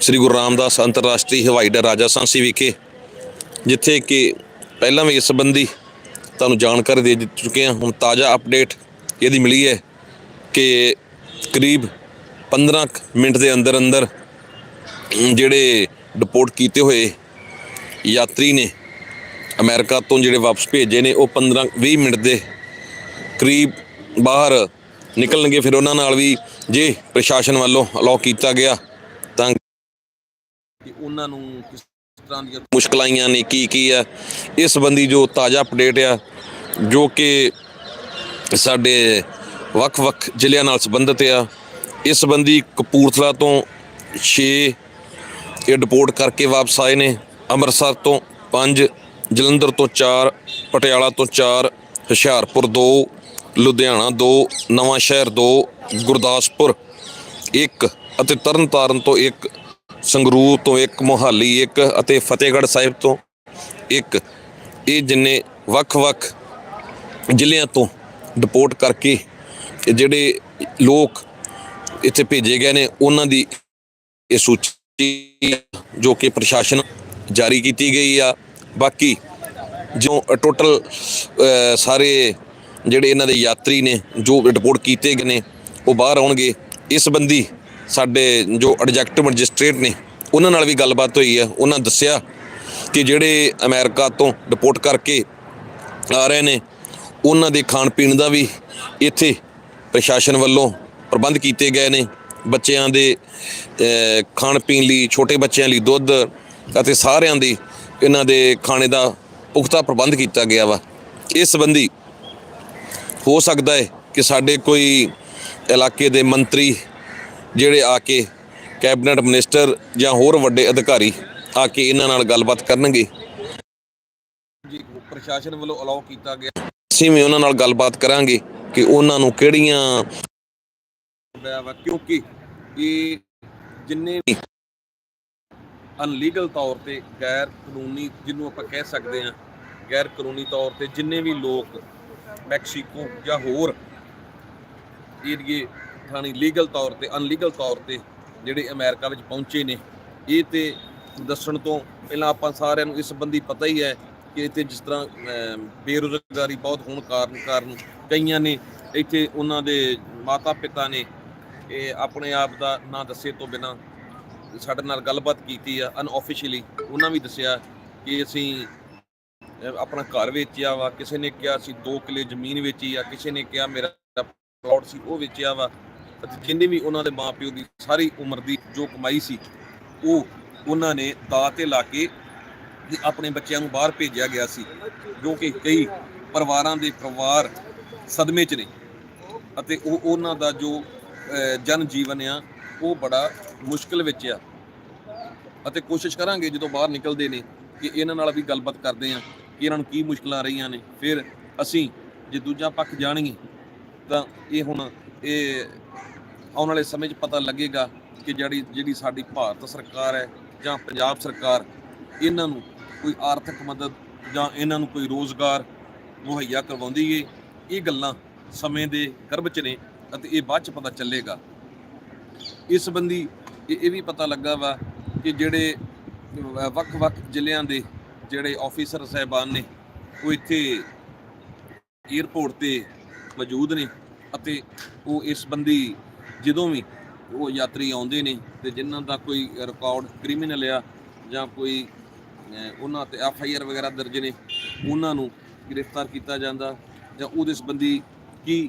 ਸ੍ਰੀ ਗੁਰੂ ਰਾਮਦਾਸ ਅੰਤਰਰਾਸ਼ਟਰੀ ਹਵਾਈ ਅੱਡਾ ਰਾਜਾ ਸਾਂਸੀ ਵਿਖੇ, ਜਿੱਥੇ ਕਿ ਪਹਿਲਾਂ ਵੀ ਇਸ ਸੰਬੰਧੀ ਤੁਹਾਨੂੰ ਜਾਣਕਾਰੀ ਦੇ ਦਿੱਤ ਚੁੱਕੇ ਹਾਂ। ਹੁਣ ਤਾਜ਼ਾ ਅਪਡੇਟ ਇਹਦੀ ਮਿਲੀ ਹੈ ਕਿ ਕਰੀਬ 15 ਕੁ ਮਿੰਟ ਦੇ ਅੰਦਰ ਅੰਦਰ ਜਿਹੜੇ ਡਿਪੋਰਟ ਕੀਤੇ ਹੋਏ ਯਾਤਰੀ ਨੇ ਅਮਰੀਕਾ ਤੋਂ ਜਿਹੜੇ ਵਾਪਸ ਭੇਜੇ ਨੇ, ਉਹ 15 20 ਮਿੰਟ ਦੇ ਕਰੀਬ ਬਾਹਰ ਨਿਕਲਣਗੇ। ਫਿਰ ਉਹਨਾਂ ਨਾਲ ਵੀ ਜੇ ਪ੍ਰਸ਼ਾਸਨ ਵੱਲੋਂ ਅਲਾਉ ਕੀਤਾ ਗਿਆ। ਕਿ ਉਹਨਾਂ ਨੂੰ ਕਿਸ ਤਰ੍ਹਾਂ ਦੀਆਂ ਮੁਸ਼ਕਲਾਂ ਆਈਆਂ ਨੇ, ਕੀ ਕੀ ਆ, ਇਸ ਸੰਬੰਧੀ ਜੋ ਤਾਜ਼ਾ ਅਪਡੇਟ ਆ, ਜੋ ਕਿ ਸਾਡੇ ਵੱਖ-ਵੱਖ ਜ਼ਿਲ੍ਹਿਆਂ ਨਾਲ ਸੰਬੰਧਿਤ ਆ, ਇਸ ਸੰਬੰਧੀ ਕਪੂਰਥਲਾ ਤੋਂ 6 ਇਹ ਡਿਪੋਰਟ ਕਰਕੇ ਵਾਪਸ ਆਏ ਨੇ, ਅੰਮ੍ਰਿਤਸਰ ਤੋਂ 5 ਜਲੰਧਰ ਤੋਂ 4 ਪਟਿਆਲਾ ਤੋਂ 4 ਹੁਸ਼ਿਆਰਪੁਰ 2 ਲੁਧਿਆਣਾ 2 ਨਵਾਂ ਸ਼ਹਿਰ 2 ਗੁਰਦਾਸਪੁਰ 1 ਅਤੇ ਤਰਨਤਾਰਨ ਤੋਂ 1 ਸੰਗਰੂਰ ਤੋਂ ਇੱਕ ਮੋਹਾਲੀ, ਇੱਕ ਅਤੇ ਫਤਿਹਗੜ੍ਹ ਸਾਹਿਬ ਤੋਂ ਇੱਕ। ਇਹ ਜਿੰਨੇ ਵੱਖ-ਵੱਖ ਜ਼ਿਲ੍ਹਿਆਂ ਤੋਂ ਡਿਪੋਰਟ ਕਰਕੇ ਜਿਹੜੇ ਲੋਕ ਇੱਥੇ ਭੇਜੇ ਗਏ ਨੇ, ਉਹਨਾਂ ਦੀ ਇਹ ਸੂਚੀ ਜੋ ਕਿ ਪ੍ਰਸ਼ਾਸਨ ਜਾਰੀ ਕੀਤੀ ਗਈ ਆ। ਬਾਕੀ ਜੋ ਟੋਟਲ ਸਾਰੇ ਜਿਹੜੇ ਇਹਨਾਂ ਦੇ ਯਾਤਰੀ ਨੇ, ਜੋ ਰਿਪੋਰਟ ਕੀਤੇ ਗਏ ਨੇ, ਉਹ ਬਾਹਰ ਆਉਣਗੇ। ਇਸ ਸੰਬੰਧੀ ਸਾਡੇ ਜੋ ਐਡਜੈਕਟਿਵ ਮੈਜਿਸਟ੍ਰੇਟ ਨੇ, ਉਹਨਾਂ ਨਾਲ ਵੀ ਗੱਲਬਾਤ ਹੋਈ ਹੈ। ਉਹਨਾਂ ਦੱਸਿਆ ਕਿ ਜਿਹੜੇ ਅਮਰੀਕਾ ਤੋਂ ਡਿਪੋਰਟ ਕਰਕੇ ਆ ਰਹੇ ਨੇ, ਉਹਨਾਂ ਦੇ ਖਾਣ ਪੀਣ ਦਾ ਵੀ ਇੱਥੇ ਪ੍ਰਸ਼ਾਸਨ ਵੱਲੋਂ ਪ੍ਰਬੰਧ ਕੀਤੇ ਗਏ ਨੇ। ਬੱਚਿਆਂ ਦੇ ਖਾਣ ਪੀਣ ਲਈ, ਛੋਟੇ ਬੱਚਿਆਂ ਲਈ ਦੁੱਧ ਅਤੇ ਸਾਰਿਆਂ ਦੀ ਇਹਨਾਂ ਦੇ ਖਾਣੇ ਦਾ ਪੁਖਤਾ ਪ੍ਰਬੰਧ ਕੀਤਾ ਗਿਆ ਵਾ। ਇਸ ਸੰਬੰਧੀ ਹੋ ਸਕਦਾ ਹੈ ਕਿ ਸਾਡੇ ਕੋਈ ਇਲਾਕੇ ਦੇ ਮੰਤਰੀ ਜਿਹੜੇ ਆ ਕੇ ਕੈਬਨਿਟ ਮਿਨਿਸਟਰ ਜਾਂ ਹੋਰ ਵੱਡੇ ਅਧਿਕਾਰੀ ਆ ਕੇ ਇਹਨਾਂ ਨਾਲ ਗੱਲਬਾਤ ਕਰਨਗੇ। ਜੀ ਪ੍ਰਸ਼ਾਸਨ ਵੱਲੋਂ ਅਲਾਉ ਕੀਤਾ ਗਿਆ। ਅਸੀਂ ਵੀ ਉਹਨਾਂ ਨਾਲ ਗੱਲਬਾਤ ਕਰਾਂਗੇ ਕਿ ਉਹਨਾਂ ਨੂੰ ਕਿਹੜੀਆਂ ਕਿਉਂਕਿ ਇਹ ਜਿੰਨੇ ਵੀ ਅਨਲੀਗਲ ਤੌਰ ਤੇ ਗੈਰ ਕਾਨੂੰਨੀ ਜਿਹਨੂੰ ਆਪਾਂ ਕਹਿ ਸਕਦੇ ਹਾਂ ਗੈਰ ਕਾਨੂੰਨੀ ਤੌਰ ਤੇ ਜਿੰਨੇ ਵੀ ਲੋਕ ਮੈਕਸੀਕੋ ਜਾਂ ਹੋਰ ਏਰੀਏ ਥਾਣੀ ਲੀਗਲ ਤੌਰ ਤੇ ਅਨਲੀਗਲ ਤੌਰ ਤੇ ਜਿਹੜੇ ਅਮਰੀਕਾ ਵਿੱਚ ਪਹੁੰਚੇ ਨੇ ਇਹ ਤੇ ਦੱਸਣ ਤੋਂ ਪਹਿਲਾਂ ਆਪਾਂ ਸਾਰਿਆਂ ਨੂੰ ਇਸ ਸੰਬੰਧੀ ਪਤਾ ਹੀ ਹੈ ਕਿ ਇੱਥੇ ਜਿਸ ਤਰ੍ਹਾਂ ਅਮ, ਬੇਰੁਜ਼ਗਾਰੀ ਬਹੁਤ ਹੋਣ ਕਾਰਨ ਕਾਰਨ ਕਈਆਂ ਨੇ ਇੱਥੇ ਉਹਨਾਂ ਦੇ ਮਾਤਾ ਪਿਤਾ ਨੇ ਇਹ ਆਪਣੇ ਆਪ ਦਾ ਨਾਂ ਦੱਸੇ ਤੋਂ ਬਿਨਾ ਸਾਡੇ ਨਾਲ ਗੱਲਬਾਤ ਕੀਤੀ ਆ ਅਨਆਫੀਸ਼ੀਅਲੀ ਉਹਨਾਂ ਵੀ ਦੱਸਿਆ ਕਿ ਅਸੀਂ ਆਪਣਾ ਘਰ ਵੇਚਿਆ ਵਾ ਕਿਸੇ ਨੇ ਕਿਹਾ ਅਸੀਂ 2 ਕਿੱਲੇ ਜ਼ਮੀਨ ਵੇਚੀ ਆ ਕਿਸੇ ਨੇ ਕਿਹਾ ਮੇਰਾ ਪਲਾਟ ਸੀ ਉਹ ਵੇਚਿਆ ਵਾ। ਅਤੇ ਜਿੰਨੇ ਵੀ ਉਹਨਾਂ ਦੇ ਮਾਪਿਓ ਦੀ ਸਾਰੀ ਉਮਰ ਦੀ ਜੋ ਕਮਾਈ ਸੀ, ਉਹ ਉਹਨਾਂ ਨੇ ਦਾਅ ਤੇ ਲਾ ਕੇ ਆਪਣੇ ਬੱਚਿਆਂ ਨੂੰ ਬਾਹਰ ਭੇਜਿਆ ਗਿਆ ਸੀ, ਜੋ ਕਿ ਕਈ ਪਰਿਵਾਰਾਂ ਦੇ ਪਰਿਵਾਰ ਸਦਮੇ 'ਚ ਨੇ ਅਤੇ ਉਹ ਉਹਨਾਂ ਦਾ ਜੋ ਜਨ ਜੀਵਨ ਆ, ਉਹ ਬੜਾ ਮੁਸ਼ਕਲ ਵਿੱਚ ਆ। ਅਤੇ ਕੋਸ਼ਿਸ਼ ਕਰਾਂਗੇ ਜਦੋਂ ਬਾਹਰ ਨਿਕਲਦੇ ਨੇ ਕਿ ਇਹਨਾਂ ਨਾਲ ਵੀ ਗੱਲਬਾਤ ਕਰਦੇ ਆ ਕਿ ਇਹਨਾਂ ਨੂੰ ਕੀ ਮੁਸ਼ਕਲਾਂ ਆ ਰਹੀਆਂ ਨੇ। ਫਿਰ ਅਸੀਂ ਜੇ ਦੂਜਾ ਪੱਖ ਜਾਣਗੇ ਤਾਂ ਇਹ ਹੁਣ ਇਹ ਆਉਣ ਵਾਲੇ ਸਮੇਂ 'ਚ ਪਤਾ ਲੱਗੇਗਾ ਕਿ ਜਿਹੜੀ ਜਿਹੜੀ ਸਾਡੀ ਭਾਰਤ ਸਰਕਾਰ ਹੈ ਜਾਂ ਪੰਜਾਬ ਸਰਕਾਰ, ਇਹਨਾਂ ਨੂੰ ਕੋਈ ਆਰਥਿਕ ਮਦਦ ਜਾਂ ਇਹਨਾਂ ਨੂੰ ਕੋਈ ਰੋਜ਼ਗਾਰ ਮੁਹੱਈਆ ਕਰਵਾਉਂਦੀ ਏ, ਇਹ ਗੱਲਾਂ ਸਮੇਂ ਦੇ ਗਰਭ 'ਚ ਨੇ ਅਤੇ ਇਹ ਬਾਅਦ 'ਚ ਪਤਾ ਚੱਲੇਗਾ। ਇਸ ਸੰਬੰਧੀ ਇਹ ਇਹ ਵੀ ਪਤਾ ਲੱਗਾ ਵਾ ਕਿ ਜਿਹੜੇ ਵੱਖ-ਵੱਖ ਜ਼ਿਲ੍ਹਿਆਂ ਦੇ ਜਿਹੜੇ ਆਫੀਸਰ ਸਹਿਬਾਨ ਨੇ, ਉਹ ਇੱਥੇ ਏਅਰਪੋਰਟ ਤੇ ਮੌਜੂਦ ਨੇ ਅਤੇ ਉਹ ਇਸ ਸੰਬੰਧੀ ਜਦੋਂ ਵੀ ਉਹ ਯਾਤਰੀ ਆਉਂਦੇ ਨੇ ਤੇ ਜਿਨ੍ਹਾਂ ਦਾ ਕੋਈ ਰਿਕਾਰਡ ਕ੍ਰਿਮੀਨਲ ਆ ਜਾਂ ਕੋਈ ਉਹਨਾਂ ਤੇ ਐਫ ਆਈ ਆਰ ਵਗੈਰਾ ਦਰਜ ਨੇ, ਉਹਨਾਂ ਨੂੰ ਗ੍ਰਿਫਤਾਰ ਕੀਤਾ ਜਾਂਦਾ ਜਾਂ ਉਹਦੇ ਸੰਬੰਧੀ ਕੀ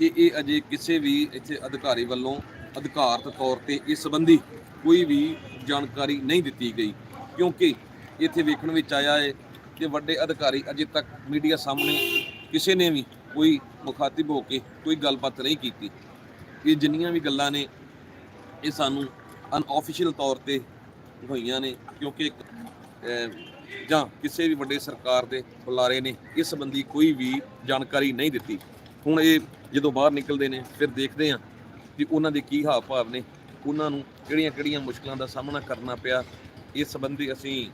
ਇਹ ਇਹ ਅਜੇ ਕਿਸੇ ਵੀ ਇੱਥੇ ਅਧਿਕਾਰੀ ਵੱਲੋਂ ਅਧਿਕਾਰਤ ਤੌਰ ਤੇ ਇਸ ਸੰਬੰਧੀ ਕੋਈ ਵੀ ਜਾਣਕਾਰੀ ਨਹੀਂ ਦਿੱਤੀ ਗਈ। ਕਿਉਂਕਿ ਇੱਥੇ ਵੇਖਣ ਵਿੱਚ ਆਇਆ ਹੈ ਕਿ ਵੱਡੇ ਅਧਿਕਾਰੀ ਅਜੇ ਤੱਕ ਮੀਡੀਆ ਸਾਹਮਣੇ ਕਿਸੇ ਨੇ ਵੀ ਕੋਈ ਮੁਖਾਤਿਬ ਹੋ ਕੇ ਕੋਈ ਗੱਲਬਾਤ ਨਹੀਂ ਕੀਤੀ। ਇਹ ਜਿੰਨੀਆਂ ਵੀ ਗੱਲਾਂ ਨੇ, ਇਹ ਸਾਨੂੰ ਅਨਆਫੀਸ਼ੀਅਲ ਤੌਰ ਤੇ ਹੋਈਆਂ ਨੇ, ਕਿਉਂਕਿ ਇੱਕ ਜਾਂ ਕਿਸੇ ਵੀ ਵੱਡੇ ਸਰਕਾਰ ਦੇ ਬੁਲਾਰੇ ਨੇ, ਇਸ ਸੰਬੰਧੀ ਕੋਈ ਵੀ ਜਾਣਕਾਰੀ ਨਹੀਂ ਦਿੱਤੀ। ਹੁਣ ਇਹ ਜਦੋਂ ਬਾਹਰ ਨਿਕਲਦੇ ਨੇ, ਫਿਰ ਦੇਖਦੇ ਹਾਂ ਕਿ ਉਹਨਾਂ ਦੇ ਕੀ ਹਾਵ ਭਾਵ ਨੇ, ਉਹਨਾਂ ਨੂੰ ਕਿਹੜੀਆਂ-ਕਿਹੜੀਆਂ ਮੁਸ਼ਕਲਾਂ ਦਾ ਸਾਹਮਣਾ ਕਰਨਾ ਪਿਆ, ਇਸ ਸੰਬੰਧੀ ਅਸੀਂ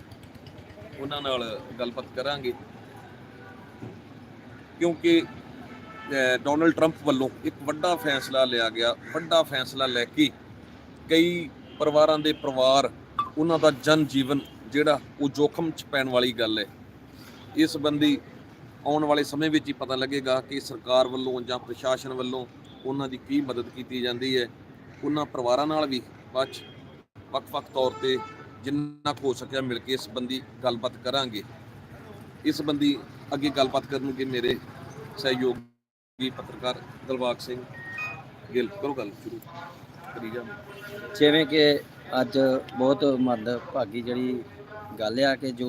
ਉਹਨਾਂ ਨਾਲ ਗੱਲਬਾਤ ਕਰਾਂਗੇ। ਕਿਉਂਕਿ ਡੋਨਲਡ ਟਰੰਪ ਵੱਲੋਂ ਇੱਕ ਵੱਡਾ ਫੈਸਲਾ ਲਿਆ ਗਿਆ, ਵੱਡਾ ਫੈਸਲਾ ਲੈ ਕੇ ਕਈ ਪਰਿਵਾਰਾਂ ਦੇ ਪਰਿਵਾਰ ਉਹਨਾਂ ਦਾ ਜਨ ਜੀਵਨ ਜਿਹੜਾ ਉਹ ਜੋਖਮ ਚ ਪੈਣ ਵਾਲੀ ਗੱਲ ਹੈ। ਇਸ ਸੰਬੰਧੀ ਆਉਣ ਵਾਲੇ ਸਮੇਂ ਵਿੱਚ ਹੀ ਪਤਾ ਲੱਗੇਗਾ ਕਿ ਸਰਕਾਰ ਵੱਲੋਂ ਜਾਂ ਪ੍ਰਸ਼ਾਸਨ ਵੱਲੋਂ ਉਹਨਾਂ ਦੀ ਕੀ ਮਦਦ ਕੀਤੀ ਜਾਂਦੀ ਹੈ। ਉਹਨਾਂ ਪਰਿਵਾਰਾਂ ਨਾਲ ਵੀ ਬਾਅਦ 'ਚ ਵੱਖ-ਵੱਖ ਤੌਰ ਤੇ ਜਿੰਨਾ ਕੁ ਹੋ ਸਕਿਆ ਮਿਲ ਕੇ ਇਸ ਸੰਬੰਧੀ ਗੱਲਬਾਤ ਕਰਾਂਗੇ। ਇਸ ਸੰਬੰਧੀ ਅੱਗੇ ਗੱਲਬਾਤ ਕਰਨਗੇ ਮੇਰੇ ਸਹਿਯੋਗੀ ਪੱਤਰਕਾਰ ਦਿਲਬਾਗ ਸਿੰਘ ਗਿੱਲ, ਕਰੋ ਗੱਲ ਸ਼ੁਰੂ, ਕਰੀ ਜਾ ਜਿਵੇਂ ਕਿ ਅੱਜ ਬਹੁਤ ਮਰਦ ਭਾਗੀ ਜਿਹੜੀ ਗੱਲ ਆ ਕਿ ਜੋ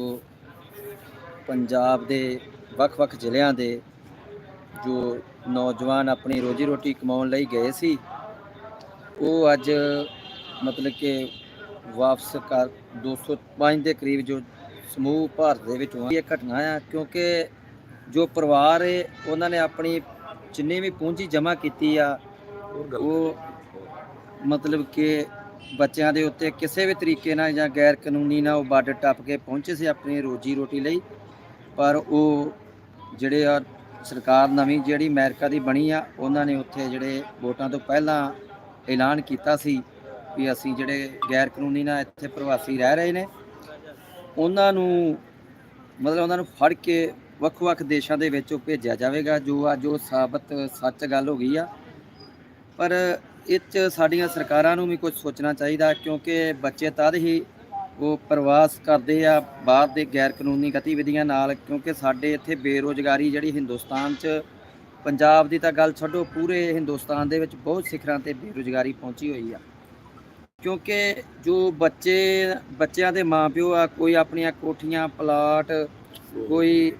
ਪੰਜਾਬ ਦੇ ਵੱਖ-ਵੱਖ ਜ਼ਿਲ੍ਹਿਆਂ ਦੇ ਜੋ ਨੌਜਵਾਨ ਆਪਣੀ ਰੋਜੀ ਰੋਟੀ ਕਮਾਉਣ ਲਈ ਗਏ ਸੀ, ਉਹ ਅੱਜ ਮਤਲਬ ਕਿ ਵਾਪਸ ਕਰ 205 ਦੇ ਕਰੀਬ ਜੋ ਸਮੂਹ ਭਾਰਤ ਦੇ ਵਿੱਚ ਹੋਈ ਇਹ ਘਟਨਾ ਆ, ਕਿਉਂਕਿ ਜੋ ਪਰਿਵਾਰ ਹੈ ਉਹਨਾਂ ਨੇ ਆਪਣੀ ਜਿੰਨੀ ਵੀ ਪੂੰਜੀ ਜਮ੍ਹਾਂ ਕੀਤੀ ਆ ਉਹ ਮਤਲਬ ਕਿ ਬੱਚਿਆਂ ਦੇ ਉੱਤੇ ਕਿਸੇ ਵੀ ਤਰੀਕੇ ਨਾਲ ਜਾਂ ਗੈਰ ਕਾਨੂੰਨੀ ਨਾਲ ਉਹ ਬਾਰਡਰ ਟੱਪ ਕੇ ਪਹੁੰਚੇ ਸੀ ਆਪਣੀ ਰੋਜੀ ਰੋਟੀ ਲਈ। ਪਰ ਉਹ ਜਿਹੜੇ ਆ ਸਰਕਾਰ ਨਵੀਂ ਜਿਹੜੀ ਅਮਰੀਕਾ ਦੀ ਬਣੀ ਆ ਉਹਨਾਂ ਨੇ ਉੱਥੇ ਜਿਹੜੇ ਵੋਟਾਂ ਤੋਂ ਪਹਿਲਾਂ ਐਲਾਨ ਕੀਤਾ ਸੀ ਵੀ ਅਸੀਂ ਜਿਹੜੇ ਗੈਰ ਕਾਨੂੰਨੀ ਨਾਲ ਇੱਥੇ ਪ੍ਰਵਾਸੀ ਰਹਿ ਰਹੇ ਨੇ ਉਹਨਾਂ ਨੂੰ ਮਤਲਬ ਉਹਨਾਂ ਨੂੰ ਫੜ ਕੇ ਵੱਖ-ਵੱਖ ਦੇਸ਼ਾਂ ਦੇ ਵਿੱਚ ਉਹ ਭੇਜਿਆ ਜਾਵੇਗਾ, ਜੋ ਅੱਜ ਉਹ ਸਾਬਤ ਸੱਚ ਗੱਲ ਹੋ ਗਈ ਆ। ਪਰ ਇਹ 'ਚ ਸਾਡੀਆਂ ਸਰਕਾਰਾਂ ਨੂੰ ਵੀ ਕੁਝ ਸੋਚਣਾ ਚਾਹੀਦਾ, ਕਿਉਂਕਿ ਬੱਚੇ ਤਦ ਹੀ ਉਹ ਪ੍ਰਵਾਸ ਕਰਦੇ ਆ ਬਾਹਰ ਦੇ ਗੈਰ ਕਾਨੂੰਨੀ ਗਤੀਵਿਧੀਆਂ ਨਾਲ, ਕਿਉਂਕਿ ਸਾਡੇ ਇੱਥੇ ਬੇਰੋਜ਼ਗਾਰੀ ਜਿਹੜੀ ਹਿੰਦੁਸਤਾਨ 'ਚ, ਪੰਜਾਬ ਦੀ ਤਾਂ ਗੱਲ ਛੱਡੋ, ਪੂਰੇ ਹਿੰਦੁਸਤਾਨ ਦੇ ਵਿੱਚ ਬਹੁਤ ਸਿਖਰਾਂ ਤੇ ਬੇਰੋਜ਼ਗਾਰੀ ਪਹੁੰਚੀ ਹੋਈ ਆ। ਕਿਉਂਕਿ ਜੋ ਬੱਚੇ, ਬੱਚਿਆਂ ਦੇ ਮਾਪਿਓ ਆ, ਕੋਈ ਆਪਣੀਆਂ ਕੋਠੀਆਂ, ਪਲਾਟ, ਕੋਈ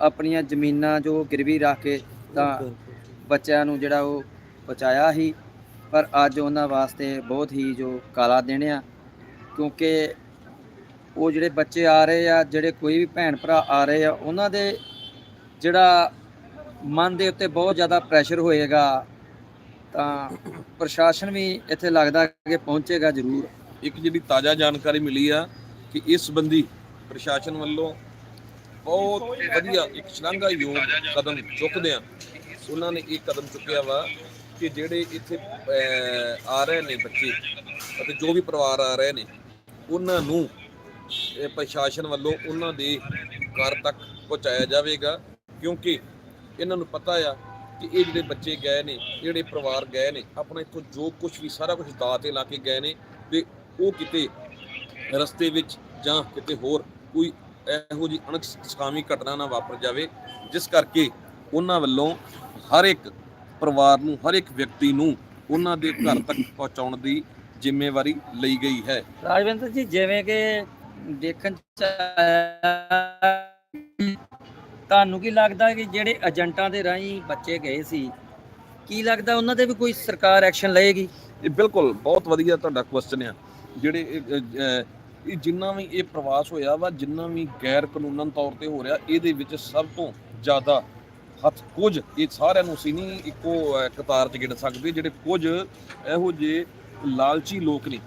ਆਪਣੀਆਂ ਜ਼ਮੀਨਾਂ ਜੋ ਗਿਰਵੀ ਰੱਖ ਕੇ ਤਾਂ ਬੱਚਿਆਂ ਨੂੰ ਜਿਹੜਾ ਉਹ ਬਚਾਇਆ ਸੀ। ਪਰ ਅੱਜ ਉਹਨਾਂ ਵਾਸਤੇ ਬਹੁਤ ਹੀ ਜੋ ਕਾਲਾ ਦਿਨ ਆ ਕਿਉਂਕਿ ਉਹ ਜਿਹੜੇ ਬੱਚੇ ਆ ਰਹੇ ਆ ਜਿਹੜੇ ਕੋਈ ਵੀ ਭੈਣ ਭਰਾ ਆ ਰਹੇ ਆ ਉਹਨਾਂ ਦੇ ਜਿਹੜਾ ਮਨ ਦੇ ਉੱਤੇ ਬਹੁਤ ਜ਼ਿਆਦਾ ਪ੍ਰੈਸ਼ਰ ਹੋਏਗਾ ਤਾਂ ਪ੍ਰਸ਼ਾਸਨ ਵੀ ਇੱਥੇ ਲੱਗਦਾ ਕਿ ਪਹੁੰਚੇਗਾ ਜ਼ਰੂਰ। ਇੱਕ ਜਿਹੜੀ ਤਾਜ਼ਾ ਜਾਣਕਾਰੀ ਮਿਲੀ ਆ ਕਿ ਇਸ ਸੰਬੰਧੀ ਪ੍ਰਸ਼ਾਸਨ ਵੱਲੋਂ ਬਹੁਤ ਵਧੀਆ ਇੱਕ ਸ਼ਲਾਘਾਯੋਗ ਕਦਮ ਚੁੱਕਦੇ ਆ। ਉਹਨਾਂ ਨੇ ਇਹ ਕਦਮ ਚੁੱਕਿਆ ਵਾ ਕਿ ਜਿਹੜੇ ਇੱਥੇ ਆ ਰਹੇ ਨੇ ਬੱਚੇ ਅਤੇ ਜੋ ਵੀ ਪਰਿਵਾਰ ਆ ਰਹੇ ਨੇ, ਉਹਨਾਂ ਨੂੰ ਪ੍ਰਸ਼ਾਸਨ ਵੱਲੋਂ ਉਹਨਾਂ ਦੇ ਘਰ ਤੱਕ ਪਹੁੰਚਾਇਆ ਜਾਵੇਗਾ। ਕਿਉਂਕਿ ਇਹਨਾਂ ਨੂੰ ਪਤਾ ਆ ਕਿ ਇਹ ਜਿਹੜੇ ਬੱਚੇ ਗਏ ਨੇ ਜਿਹੜੇ ਪਰਿਵਾਰ ਗਏ ਨੇ, ਆਪਣਾ ਇੱਥੋਂ ਜੋ ਕੁਝ ਵੀ ਸਾਰਾ ਕੁਝ ਦਾਅ ਤੇ ਲਾ ਕੇ ਗਏ ਨੇ ਤੇ ਉਹ ਕਿਤੇ ਰਸਤੇ ਵਿੱਚ ਜਾਂ ਕਿਤੇ ਹੋਰ ਕੋਈ ਇਹੋ ਜਿਹੀ ਅਣਸਕਾਮੀ ਘਟਨਾ ਨਾ ਵਾਪਰ ਜਾਵੇ ਜਿਸ ਕਰਕੇ ਉਹਨਾਂ ਵੱਲੋਂ ਹਰ ਇੱਕ ਪਰਿਵਾਰ ਨੂੰ ਹਰ ਇੱਕ ਵਿਅਕਤੀ ਨੂੰ ਉਹਨਾਂ ਦੇ ਘਰ ਤੱਕ ਪਹੁੰਚਾਉਣ ਦੀ ਜ਼ਿੰਮੇਵਾਰੀ ਲਈ ਗਈ ਹੈ। ਰਾਜਵਿੰਦਰ ਜੀ ਜਿਵੇਂ ਕਿ ਦੇਖਣ ਚ ਤੁਹਾਨੂੰ ਕੀ ਲੱਗਦਾ ਕਿ ਜਿਹੜੇ ਏਜੰਟਾਂ ਦੇ ਰਾਹੀਂ ਬੱਚੇ ਗਏ ਸੀ ਕੀ ਲੱਗਦਾ ਉਹਨਾਂ ਤੇ ਵੀ ਕੋਈ ਸਰਕਾਰ ਐਕਸ਼ਨ ਲਏਗੀ? ਇਹ ਬਿਲਕੁਲ ਬਹੁਤ ਵਧੀਆ ਤੁਹਾਡਾ ਕੁਐਸਚਨ ਆ। ਜਿਹੜੇ ਇਹ, ਜਿੰਨਾ ਵੀ ਇਹ ਪ੍ਰਵਾਸ ਹੋਇਆ ਵਾ ਜਿੰਨਾ ਵੀ ਗੈਰ ਕਾਨੂੰਨਨ ਤੌਰ ਤੇ ਹੋ ਰਿਹਾ ਇਹਦੇ ਵਿੱਚ ਸਭ ਤੋਂ ਜ਼ਿਆਦਾ ਹੱਥ ਕੁਝ ਇਹ ਸਾਰਿਆਂ ਨੂੰ ਅਸੀਂ ਨਹੀਂ ਇੱਕੋ ਕਤਾਰ 'ਚ ਗਿਣ ਸਕਦੇ ਜਿਹੜੇ ਕੁਝ ਇਹੋ ਜਿਹੇ ਲਾਲਚੀ ਲੋਕ ਨੇ।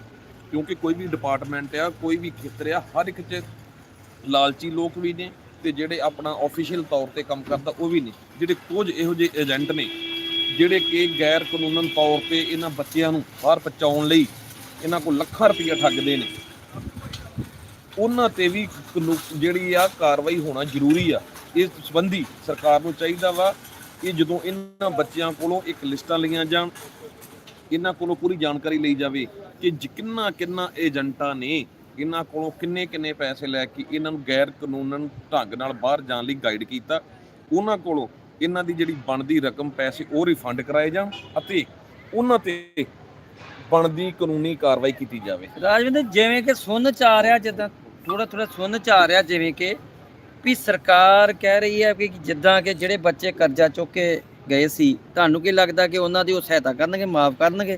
ਕਿਉਂਕਿ ਕੋਈ ਵੀ ਡਿਪਾਰਟਮੈਂਟ ਆ ਕੋਈ ਵੀ ਖੇਤਰ ਆ ਹਰ ਇੱਕ 'ਚ ਲਾਲਚੀ ਲੋਕ ਵੀ ਨੇ ਤੇ ਜਿਹੜੇ ਆਪਣਾ ਆਫੀਸ਼ੀਅਲ ਤੌਰ ਤੇ ਕੰਮ ਕਰਦਾ ਉਹ ਵੀ ਨੇ। ਜਿਹੜੇ ਕੁਝ ਇਹੋ ਜਿਹੇ ਏਜੰਟ ਨੇ ਜਿਹੜੇ ਕਿ ਗੈਰ ਕਾਨੂੰਨਨ ਤੌਰ ਤੇ ਇਹਨਾਂ ਬੱਚਿਆਂ ਨੂੰ ਬਾਹਰ ਪਹੁੰਚਾਉਣ ਲਈ ਇਹਨਾਂ ਕੋਲ ਲੱਖਾਂ ਰੁਪਈਆ ਠੱਗਦੇ ਨੇ। ਉਹਨਾਂ ਤੇ ਵੀ ਕਾਨੂ- ਜਿਹੜੀ ਆ ਕਾਰਵਾਈ ਹੋਣਾ ਜ਼ਰੂਰੀ ਆ। ਇਸ ਸੰਬੰਧੀ ਸਰਕਾਰ ਨੂੰ ਚਾਹੀਦਾ ਵਾ ਕਿ ਜਦੋਂ ਇਹਨਾਂ ਬੱਚਿਆਂ ਕੋਲੋਂ ਇੱਕ ਲਿਸਟਾਂ ਲਈਆਂ ਜਾਣ, ਇਹਨਾਂ ਕੋਲੋਂ ਪੂਰੀ ਜਾਣਕਾਰੀ ਲਈ ਜਾਵੇ ਕਿ ਜ- ਕਿੰਨਾ ਕਿੰਨਾ ਏਜੰਟਾਂ ਨੇ ਇਹਨਾਂ ਕੋਲੋਂ ਕਿੰਨੇ ਕਿੰਨੇ ਪੈਸੇ ਲੈ ਕੇ ਇਹਨਾਂ ਨੂੰ ਗੈਰ ਕਾਨੂੰਨਨ ਢੰਗ ਨਾਲ ਬਾਹਰ ਜਾਣ ਲਈ ਗਾਈਡ ਕੀਤਾ। ਉਹਨਾਂ ਕੋਲੋਂ ਇਹਨਾਂ ਦੀ ਜਿਹੜੀ ਬਣਦੀ ਰਕਮ ਪੈਸੇ ਉਹ ਰਿਫੰਡ ਕਰਾਏ ਜਾਣ ਅਤੇ ਉਹਨਾਂ ਤੇ ਬਣਦੀ ਕਾਨੂੰਨੀ ਕਾਰਵਾਈ ਕੀਤੀ ਜਾਵੇ। ਰਾਜਵਿੰਦਰ, ਜਿਵੇਂ ਕਿ ਸੁਣ ਚ ਆ ਰਿਹਾ ਜਿੱਦਾਂ ਥੋੜਾ ਥੋੜਾ ਸੁਣ ਚ ਆ ਰਿਹਾ ਜਿਵੇਂ ਕਿ ਵੀ ਸਰਕਾਰ ਕਹਿ ਰਹੀ ਹੈ ਕਿ ਜਿੱਦਾਂ ਕਿ ਜਿਹੜੇ ਬੱਚੇ ਕਰਜ਼ਾ ਚੁੱਕ ਕੇ ਗਏ ਸੀ, ਤੁਹਾਨੂੰ ਕੀ ਲੱਗਦਾ ਕਿ ਉਹਨਾਂ ਦੀ ਉਹ ਸਹਾਇਤਾ ਕਰਨਗੇ ਮਾਫ ਕਰਨਗੇ?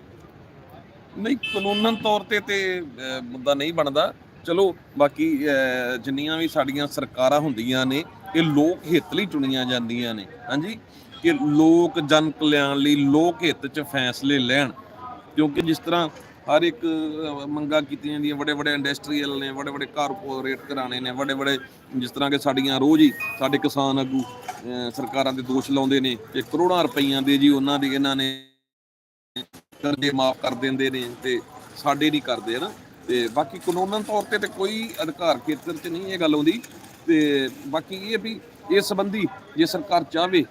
ਨਹੀਂ, ਕਾਨੂੰਨਨ ਤੌਰ ਤੇ ਤੇ ਮੁੱਦਾ ਨਹੀਂ ਬਣਦਾ। ਚਲੋ, ਬਾਕੀ ਜਿੰਨੀਆਂ ਵੀ ਸਾਡੀਆਂ ਸਰਕਾਰਾਂ ਹੁੰਦੀਆਂ ਨੇ, ਇਹ ਲੋਕ ਹਿੱਤ ਲਈ ਚੁਣੀਆਂ ਜਾਂਦੀਆਂ ਨੇ। ਹਾਂਜੀ? ਕਿ ਲੋਕ ਜਨ ਕਲਿਆਣ ਲਈ ਲੋਕ ਹਿੱਤ 'ਚ ਫੈਸਲੇ ਲੈਣ। ਕਿਉਂਕਿ ਜਿਸ ਤਰ੍ਹਾਂ ਹਰ ਇੱਕ ਅਹ, ਮੰਗਾਂ ਕੀਤੀਆਂ ਜਾਂਦੀਆਂ ਵੱਡੇ ਵੱਡੇ ਇੰਡਸਟਰੀਅਲ ਨੇ ਵੱਡੇ ਵੱਡੇ ਕਾਰਪੋਰੇਟ ਘਰਾਣੇ ਨੇ ਵੱਡੇ ਵੱਡੇ ਜਿਸ ਤਰ੍ਹਾਂ ਕਿ ਸਾਡੀਆਂ ਰੋਜ਼ ਹੀ ਸਾਡੇ ਕਿਸਾਨ ਆਗੂ ਸਰਕਾਰਾਂ ਦੇ ਦੋਸ਼ ਲਾਉਂਦੇ ਨੇ ਕਿ ਕਰੋੜਾਂ ਰੁਪਈਆਂ ਦੇ ਜੀ ਉਹਨਾਂ ਦੀ ਇਹਨਾਂ ਨੇ ਕਰਜ਼ੇ ਮਾਫ ਕਰ ਦਿੰਦੇ ਨੇ ਤੇ ਸਾਡੇ ਨਹੀਂ ਕਰਦੇ ਨਾ ਤੇ ਬਾਕੀ ਕਾਨੂੰਨ ਤੌਰ ਤੇ ਤੇ ਕੋਈ ਅਧਿਕਾਰ ਖੇਤਰ 'ਚ ਨਹੀਂ ਇਹ ਗੱਲ ਆਉਂਦੀ। ਤੇ ਬਾਕੀ ਇਹ ਵੀ ਇਸ ਸੰਬੰਧੀ ਜੇ ਸਰਕਾਰ ਚਾਹਵੇ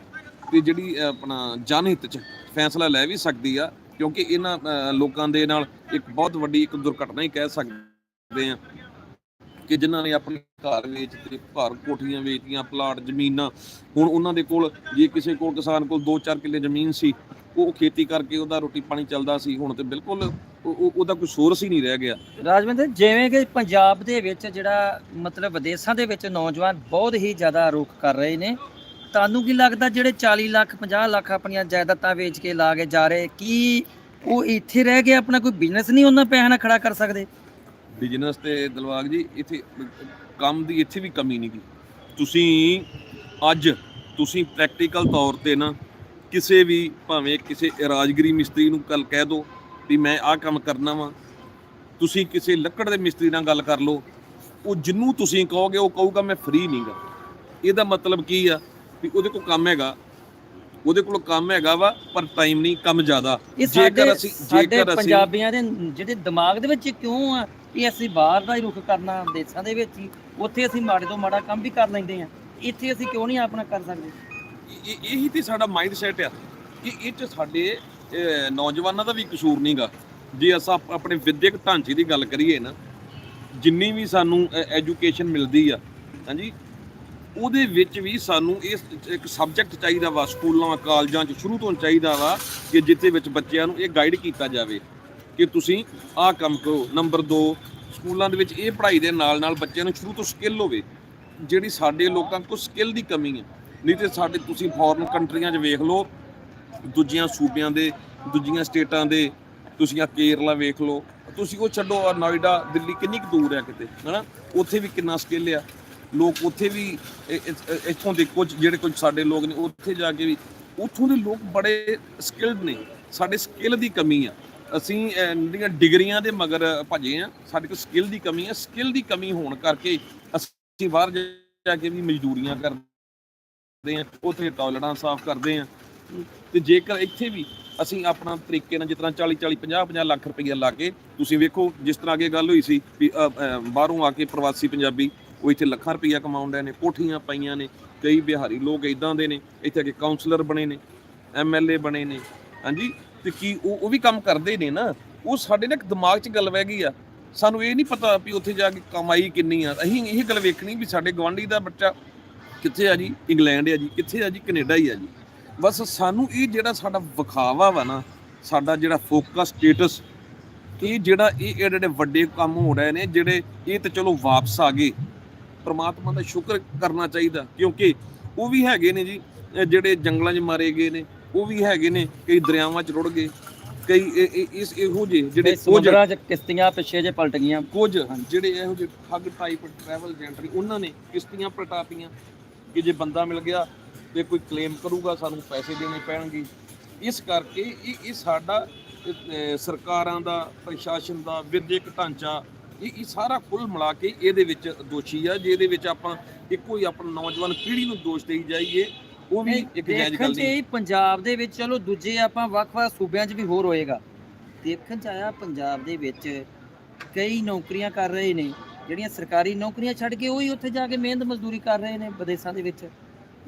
ਤੇ ਜਿਹੜੀ ਅਹ, ਆਪਣਾ ਜਨਹਿੱਤ 'ਚ ਫੈਸਲਾ ਲੈ ਵੀ ਸਕਦੀ ਆ ਕਿਉਂਕਿ ਇਹਨਾਂ ਲੋਕਾਂ ਦੇ ਨਾਲ ਇੱਕ ਬਹੁਤ ਵੱਡੀ ਇੱਕ ਦੁਰਘਟਨਾ ਹੀ ਕਹਿ ਸਕਦੇ ਆ ਕਿ ਜਿਨ੍ਹਾਂ ਨੇ ਆਪਣੇ ਘਰ ਵੇਚ ਤੇ ਘਰ ਕੋਠੀਆਂ ਵੇਚਤੀਆਂ, ਪਲਾਟ, ਜ਼ਮੀਨਾਂ। ਹੁਣ ਉਹਨਾਂ ਦੇ ਕੋਲ ਜੇ ਕਿਸੇ ਕੋਲ, ਕਿਸਾਨ ਕੋਲ 2-4 ਕਿੱਲੇ ਜ਼ਮੀਨ ਸੀ, ਉਹ ਖੇਤੀ ਕਰਕੇ ਉਹਦਾ ਰੋਟੀ ਪਾਣੀ ਚੱਲਦਾ ਸੀ। ਹੁਣ ਤੇ ਬਿਲਕੁਲ ਉਹਦਾ ਕੋਈ ਸੋਰਸ ਹੀ ਨਹੀਂ ਰਹਿ ਗਿਆ। ਰਾਜਵਿੰਦਰ, ਜਿਵੇਂ ਕਿ ਪੰਜਾਬ ਦੇ ਵਿੱਚ ਜਿਹੜਾ ਮਤਲਬ ਵਿਦੇਸ਼ਾਂ ਦੇ ਵਿੱਚ ਨੌਜਵਾਨ ਬਹੁਤ ਹੀ ਜ਼ਿਆਦਾ ਰੁਖ ਕਰ ਰਹੇ ਨੇ ਤੁਹਾਨੂੰ ਕੀ ਲੱਗਦਾ ਜਿਹੜੇ 40 ਲੱਖ 50 ਲੱਖ ਆਪਣੀਆਂ ਜਾਇਦਾਦਾਂ ਵੇਚ ਕੇ ਲਾ ਕੇ ਜਾ ਰਹੇ, ਕੀ ਉਹ ਇੱਥੇ ਰਹਿ ਕੇ ਆਪਣਾ ਕੋਈ ਬਿਜ਼ਨਸ ਨਹੀਂ ਉਹਨਾਂ ਪੈਸਿਆਂ ਨਾਲ ਖੜਾ ਕਰ ਸਕਦੇ? ਬਿਜ਼ਨਸ ਤੇ ਦਿਲਵਾਗ ਜੀ, ਇੱਥੇ ਕੰਮ ਦੀ ਇੱਥੇ ਵੀ ਕਮੀ ਨਹੀਂ ਗੀ। ਤੁਸੀਂ ਅੱਜ ਤੁਸੀਂ ਪ੍ਰੈਕਟੀਕਲ ਤੌਰ ਤੇ ਨਾ ਕਿਸੇ ਵੀ, ਭਾਵੇਂ ਕਿਸੇ ਰਾਜਗਰੀ ਮਿਸਤਰੀ ਨੂੰ ਕੱਲ ਕਹਿ ਦਿਓ ਵੀ ਮੈਂ ਆਹ ਕੰਮ ਕਰਨਾ ਵਾ, ਤੁਸੀਂ ਕਿਸੇ ਲੱਕੜ ਦੇ ਮਿਸਤਰੀ ਨਾਲ ਗੱਲ ਕਰ ਲਓ, ਉਹ ਜਿੰਨੂੰ ਤੁਸੀਂ ਕਹੋਗੇ ਉਹ ਕਹੂਗਾ ਮੈਂ ਫ੍ਰੀ ਨਹੀਂਗਾ ਇਹਦਾ ਮਤਲਬ ਕੀ ਆ? ਵੀ ਉਹਦੇ ਕੋਲ ਕੰਮ ਹੈਗਾ। ਉਹਦੇ ਕੋਲ ਕੰਮ ਹੈਗਾ ਵਾ ਪਰ ਟਾਈਮ ਨਹੀਂ ਕੰਮ ਜ਼ਿਆਦਾ। ਇਹ ਸਾਡੇ ਜੇਕਰ ਅਸੀਂ ਸਾਡੇ ਜੇਕਰ ਅਸੀਂ ਪੰਜਾਬੀਆਂ ਦੇ ਜਿਹੜੇ ਦਿਮਾਗ ਦੇ ਵਿੱਚ ਕਿਉਂ ਆ ਇਹ ਅਸੀਂ ਬਾਹਰ ਦਾ ਹੀ ਰੁਖ ਕਰਨਾ ਦੇਸ਼ਾਂ ਦੇ ਵਿੱਚ ਹੀ ਉੱਥੇ ਅਸੀਂ ਮਾੜੇ ਤੋਂ ਮਾੜਾ ਕੰਮ ਵੀ ਕਰ ਲੈਂਦੇ ਆ। ਇੱਥੇ ਅਸੀਂ ਕਿਉਂ ਨਹੀਂ ਆਪਣਾ ਕਰ ਸਕਦੇ? ਇਹ- ਤੇ ਸਾਡਾ ਮਾਈਂਡ ਸੈਟ ਆ ਕਿ ਇਹ ਚ ਸਾਡੇ ਨੌਜਵਾਨਾਂ ਦਾ ਵੀ ਕਸੂਰ ਨਹੀਂਗਾ ਜੇ ਅਸਾਂ ਆਪ- ਆਪਣੇ ਵਿਦਿਅਕ ਢਾਂਚੇ ਦੀ ਗੱਲ ਕਰੀਏ ਨਾ ਜਿੰਨੀ ਵੀ ਸਾਨੂੰ ਐਜੂਕੇਸ਼ਨ ਮਿਲਦੀ ਆ ਹਾਂਜੀ ਉਹਦੇ ਵਿੱਚ ਵੀ ਸਾਨੂੰ ਇਸ ਇੱਕ ਸਬਜੈਕਟ ਚਾਹੀਦਾ ਵਾ, ਸਕੂਲਾਂ, ਕਾਲਜਾਂ 'ਚ ਸ਼ੁਰੂ ਤੋਂ ਚਾਹੀਦਾ ਵਾ ਕਿ ਜਿੱਥੇ ਵਿੱਚ ਬੱਚਿਆਂ ਨੂੰ ਇਹ ਗਾਈਡ ਕੀਤਾ ਜਾਵੇ ਕਿ ਤੁਸੀਂ ਆਹ ਕੰਮ ਕਰੋ। ਨੰਬਰ 2 ਸਕੂਲਾਂ ਦੇ ਵਿੱਚ ਇਹ ਪੜ੍ਹਾਈ ਦੇ ਨਾਲ ਨਾਲ ਬੱਚਿਆਂ ਨੂੰ ਸ਼ੁਰੂ ਤੋਂ ਸਕਿੱਲ ਹੋਵੇ, ਜਿਹੜੀ ਸਾਡੇ ਲੋਕਾਂ ਕੋਲ ਸਕਿੱਲ ਦੀ ਕਮੀ ਹੈ। ਨਹੀਂ ਤੇ ਸਾਡੇ ਤੁਸੀਂ ਫੋਰਨ ਕੰਟਰੀਆਂ 'ਚ ਵੇਖ ਲਓ, ਦੂਜੀਆਂ ਸੂਬਿਆਂ ਦੇ, ਦੂਜੀਆਂ ਸਟੇਟਾਂ ਦੇ, ਤੁਸੀਂ ਆ ਕੇਰਲਾ ਵੇਖ ਲਓ, ਤੁਸੀਂ ਉਹ ਛੱਡੋ ਆ ਨੋਇਡਾ, ਦਿੱਲੀ ਕਿੰਨੀ ਕੁ ਦੂਰ ਹੈ ਕਿਤੇ, ਹਨਾ? ਉੱਥੇ ਵੀ ਕਿੰਨਾ ਸਕਿੱਲ ਆ। ਲੋਕ ਉੱਥੇ ਵੀ ਇੱਥੋਂ ਦੇ ਕੁਝ, ਜਿਹੜੇ ਕੁਝ ਸਾਡੇ ਲੋਕ ਨੇ, ਉੱਥੇ ਜਾ ਕੇ ਵੀ, ਉੱਥੋਂ ਦੇ ਲੋਕ ਬੜੇ ਸਕਿਲਡ ਨੇ। ਸਾਡੇ ਸਕਿੱਲ ਦੀ ਕਮੀ ਆ। ਅਸੀਂ ਜਿਹੜੀਆਂ ਡਿਗਰੀਆਂ ਦੇ ਮਗਰ ਭੱਜੇ ਆ, ਸਾਡੇ ਕੋਲ ਸਕਿੱਲ ਦੀ ਕਮੀ ਆ। ਸਕਿੱਲ ਦੀ ਕਮੀ ਹੋਣ ਕਰਕੇ ਅਸੀਂ ਬਾਹਰ ਜਾ ਕੇ ਵੀ ਮਜ਼ਦੂਰੀਆਂ ਕਰਦੇ ਆ, ਉੱਥੇ ਟਾਇਲਟਾਂ ਸਾਫ਼ ਕਰਦੇ ਆ। ਤੇ ਜੇਕਰ ਇੱਥੇ ਵੀ ਅਸੀਂ ਆਪਣਾ ਤਰੀਕੇ ਨਾਲ, ਜਿਸ ਤਰ੍ਹਾਂ 40 40 50 50 ਲੱਖ ਰੁਪਈਆ ਲਾ ਕੇ, ਤੁਸੀਂ ਵੇਖੋ, ਜਿਸ ਤਰ੍ਹਾਂ ਅੱਗੇ ਗੱਲ ਹੋਈ ਸੀ ਵੀ ਬਾਹਰੋਂ ਆ ਕੇ ਪ੍ਰਵਾਸੀ ਪੰਜਾਬੀ ਉਹ ਇੱਥੇ ਲੱਖਾਂ ਰੁਪਈਆ ਕਮਾਉਂਦੇ ਨੇ, ਕੋਠੀਆਂ ਪਾਈਆਂ ਨੇ, ਕਈ ਬਿਹਾਰੀ ਲੋਕ ਇਦਾਂ ਦੇ ਨੇ, ਇੱਥੇ ਆ ਕੇ ਕਾਉਂਸਲਰ ਬਣੇ ਨੇ ਐਮਐਲਏ ਬਣੇ ਨੇ, ਹਾਂਜੀ? ਤੇ ਕੀ ਉਹ ਉਹ ਵੀ ਕੰਮ ਕਰਦੇ ਨੇ ਨਾ? ਉਹ ਸਾਡੇ ਨਾ ਇੱਕ ਦਿਮਾਗ 'ਚ ਗੱਲ ਵਹਿ ਗਈ ਆ। ਸਾਨੂੰ ਇਹ ਨਹੀਂ ਪਤਾ ਵੀ ਉੱਥੇ ਜਾ ਕੇ ਕਮਾਈ ਕਿੰਨੀ ਆ। ਅਸੀਂ ਇਹ ਗੱਲ ਵੇਖਣੀ ਵੀ ਸਾਡੇ ਗਵਾਂਢੀ ਦਾ ਬੱਚਾ ਕਿੱਥੇ ਆ ਜੀ? ਇੰਗਲੈਂਡ ਆ ਜੀ। ਕਿੱਥੇ ਆ ਜੀ? ਕੈਨੇਡਾ ਹੀ ਆ ਜੀ। ਬਸ ਸਾਨੂੰ ਇਹ ਜਿਹੜਾ ਸਾਡਾ ਵਿਖਾਵਾ ਵਾ ਨਾ, ਸਾਡਾ ਜਿਹੜਾ ਫੋਕਸ ਸਟੇਟਸ ਇਹ ਜਿਹੜਾ ਇਹ ਜਿਹੜੇ ਵੱਡੇ ਕੰਮ ਹੋ ਰਹੇ ਨੇ, ਜਿਹੜੇ ਇਹ ਤਾਂ ਚਲੋ ਵਾਪਸ ਆ ਗਏ। ਪ੍ਰਮਾਤਮਾ ਦਾ ਸ਼ੁਕਰ ਕਰਨਾ ਚਾਹੀਦਾ ਕਿਉਂਕਿ ਉਹ ਵੀ ਹੈਗੇ ਨੇ ਜੀ ਜਿਹੜੇ ਜੰਗਲਾਂ 'ਚ ਮਾਰੇ ਗਏ ਨੇ ਉਹ ਵੀ ਹੈਗੇ ਨੇ ਕਈ ਦਰਿਆਵਾਂ 'ਚ ਰੁੜ ਗਏ ਕਈ ਇਸ ਇਹੋ ਜਿਹੇ ਜਿਹੜੇ ਸਮੁੰਦਰਾਂ 'ਚ ਕਿਸ਼ਤੀਆਂ ਪਿੱਛੇ ਜੇ ਪਲਟ ਗਈਆਂ। ਕੁਝ ਜਿਹੜੇ ਇਹੋ ਜਿਹੇ ਠੱਗ ਟਾਈਪ ਟਰੈਵਲ ਏਜੰਟ ਨੇ ਉਹਨਾਂ ਨੇ ਕਿਸ਼ਤੀਆਂ ਪਲਟਾਤੀਆਂ ਕਿ ਜੇ ਬੰਦਾ ਮਿਲ ਗਿਆ ਤੇ ਕੋਈ ਕਲੇਮ ਕਰੂਗਾ ਸਾਨੂੰ ਪੈਸੇ ਦੇਣੇ ਪੈਣਗੇ। ਇਸ ਕਰਕੇ ਇਹ ਇਹ ਸਾਡਾ ਸਰਕਾਰਾਂ ਦਾ ਪ੍ਰਸ਼ਾਸਨ ਦਾ ਵਿਦਿਅਕ ਢਾਂਚਾ ਇਹ ਇਹ ਸਾਰਾ ਕੁੱਲ ਮਿਲਾ ਕੇ ਇਹਦੇ ਵਿੱਚ ਦੋਸ਼ੀ ਆ ਜਿਹਦੇ ਵਿੱਚ ਆਪਾਂ ਇੱਕੋ ਹੀ ਆਪਣਾ ਨੌਜਵਾਨ ਪੀੜ੍ਹੀ ਨੂੰ ਦੋਸ਼ ਦੇਈ ਜਾਈਏ ਉਹ ਵੀ ਇੱਕ ਜਾਇਜ਼ ਦੇਖਣ ਗੱਲ ਨਹੀਂ। ਇਹ ਪੰਜਾਬ ਦੇ ਵਿੱਚ ਚਲੋ ਦੂਜੇ ਆਪਾਂ ਵੱਖ-ਵੱਖ ਸੂਬਿਆਂ 'ਚ ਵੀ ਹੋਰ ਹੋਏਗਾ। ਦੇਖਣ 'ਚ ਆਇਆ ਪੰਜਾਬ ਦੇ ਵਿੱਚ ਕਈ ਨੌਕਰੀਆਂ ਕਰ ਰਹੇ ਨੇ ਜਿਹੜੀਆਂ ਸਰਕਾਰੀ ਨੌਕਰੀਆਂ ਛੱਡ ਕੇ ਉਹੀ ਉੱਥੇ ਜਾ ਕੇ ਮਿਹਨਤ ਮਜ਼ਦੂਰੀ ਕਰ ਰਹੇ ਨੇ ਵਿਦੇਸ਼ਾਂ ਦੇ ਵਿੱਚ।